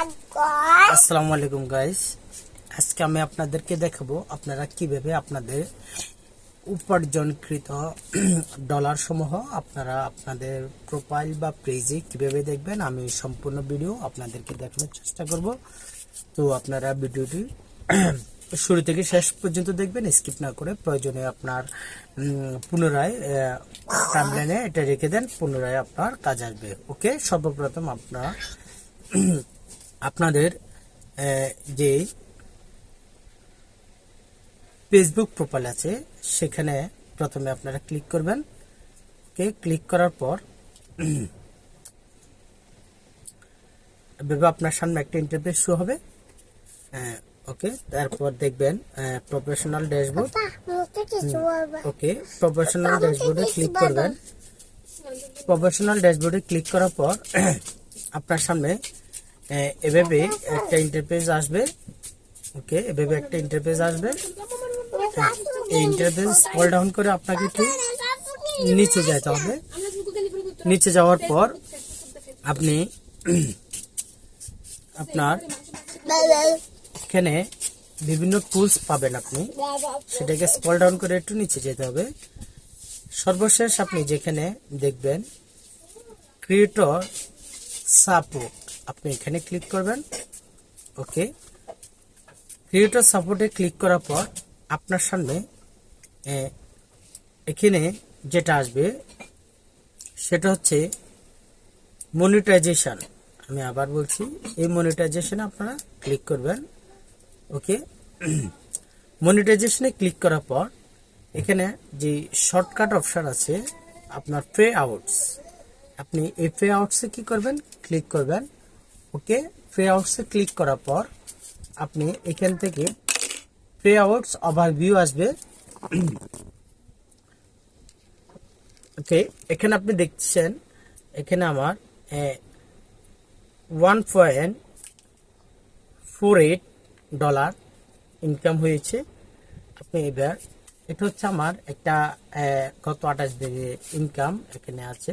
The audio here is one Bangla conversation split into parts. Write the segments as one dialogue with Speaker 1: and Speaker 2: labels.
Speaker 1: আসসালামু আলাইকুম গাইস আজকে আমি আপনাদেরকে দেখাবো আপনারা কীভাবে আপনাদের উপার্জনকৃত ডলার সমূহ আপনারা আপনাদের প্রোফাইল বা পেজে কীভাবে দেখবেন, আমি সম্পূর্ণ ভিডিও আপনাদেরকে দেখানোর চেষ্টা করব। তো আপনারা ভিডিওটি শুরু থেকে শেষ পর্যন্ত দেখবেন স্কিপ না করে প্রয়োজনে আপনার পুনরায় টাইমলাইনে এটা রেখে দেন, পুনরায় আপনার কাজ আসবে। ওকে সর্বপ্রথম আপনারা আপনাদের যে ফেসবুক প্রোফাইল আছে সেখানে প্রথমে আপনারা ক্লিক করবেন। ওকে ক্লিক করার পর আপনার সামনে একটা ইন্টারফেস শো হবে। ওকে তারপর দেখবেন প্রফেশনাল ড্যাশবোর্ড ওকে প্রফেশনাল ড্যাশবোর্ডে ক্লিক করবেন। প্রফেশনাল ড্যাশবোর্ডে ক্লিক করার পর আপনার সামনে এভাবে একটা ইন্টারফেস আসবে। ওকে এভাবে একটা ইন্টারফেস আসবে। এই ইন্টারফেস স্ক্রল ডাউন করে আপনাকে একটু নিচে যেতে হবে। নিচে যাওয়ার পর আপনি আপনার এখানে বিভিন্ন টুলস পাবেন আপনি। সেটাকে স্ক্রল ডাউন করে একটু নিচে যেতে হবে। সর্বশেষ আপনি যেখানে দেখবেন ক্রিয়েটর সাপোর্ট আপনি এখানে ক্লিক করবেন। ওকে ক্রিয়েটর সাপোর্টে ক্লিক করার পর আপনার সামনে এখানে যেটা আসবে, সেটা হচ্ছে মনিটাইজেশন আমি আবার বলছি, এই মনিটাইজেশনে আপনারা ক্লিক করবেন। ওকে মনিটাইজেশনে ক্লিক করার পর এখানে যে শর্টকাট অপশান আছে, আপনার পে আউটস আপনি এই পে আউটসে কী করবেন? ক্লিক করবেন। ওকে পে আউটসে ক্লিক করার পর, আপনি এখান থেকে পে আউটস ওভারভিউ আসবে। ওকে এখানে আপনি দেখছেন, এখানে আমার one point four eight dollar income হয়েছে। আপনি এবার, এটা হচ্ছে আমার একটা গত আঠাশ দিনের ইনকাম এখানে আছে।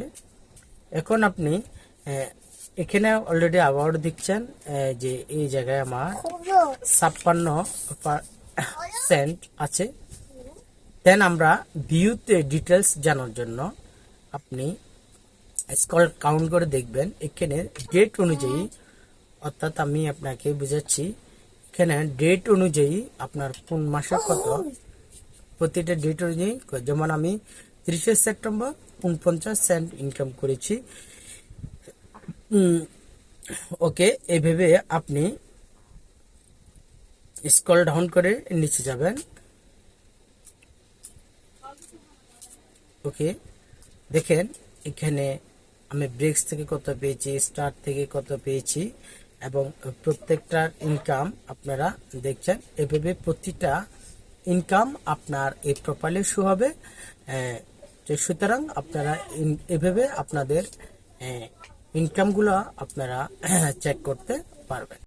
Speaker 1: এখন আপনি এখানে অলরেডি অ্যাওয়ার্ড দেখছেন যে এই জায়গায় আমার ছাপ্পান্ন সেন্ট আছে। দেন আমরা ভিউতে ডিটেলস জানার জন্য আপনি স্কল কাউন্ট করে দেখবেন। এখানে ডেট অনুযায়ী অর্থাৎ আমি আপনাকে বুঝাচ্ছি এখানে ডেট অনুযায়ী আপনার কোন মাসে কত? প্রতিটা ডেট অনুযায়ী যেমন আমি তিরিশে সেপ্টেম্বর উনপঞ্চাশ সেন্ট ইনকাম করেছি। ওকে, এভাবে আপনি স্কল ডাউন করে নিচে যাবেন। ওকে, দেখেন, এখানে আমি ব্রেক্স থেকে কত পেয়েছি স্টার থেকে কত পেয়েছি, এবং প্রত্যেকটার ইনকাম আপনারা দেখছেন, এভাবে প্রতিটা ইনকাম আপনার এই প্রোফাইলে শো হবে। সুতরাং আপনারা এভাবে আপনাদের ইনকামগুলো আপনারা চেক করতে পারবেন।